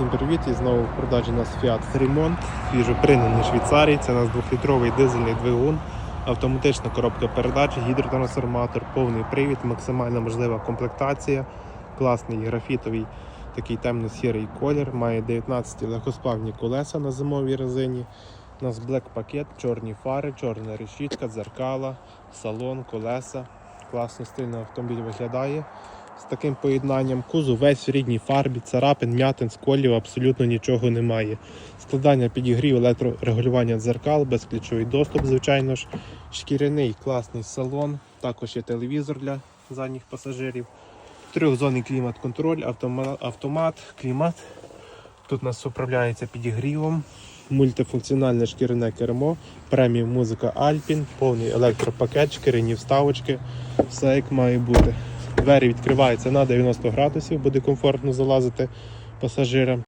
Всім привіт! І знову в продажі у нас Fiat Fremont, свіжо пригнаний Швейцарії. Це у нас двохлітровий дизельний двигун, автоматична коробка передач, гідротрансформатор, повний привід, максимальна можлива комплектація, класний графітовий такий темно-сірий колір, має 19 легкосплавні колеса на зимовій резині. У нас блек пакет, чорні фари, чорна решітка, дзеркала, салон, колеса. Класно стильно автомобіль виглядає з таким поєднанням. Кузов весь в рідній фарбі, царапин, м'ятин, сколів, абсолютно нічого немає. Складання підігрів, електрорегулювання дзеркал, безключовий доступ, звичайно ж, шкіряний класний салон, також є телевізор для задніх пасажирів. Трьохзонний клімат-контроль, автомат, клімат. Тут нас управляється підігрівом, мультифункціональне шкіряне кермо, преміум музика Alpine, повний електропакет, шкіряні вставочки, все як має бути. Двері відкриваються на 90 градусів, буде комфортно залазити пасажирам.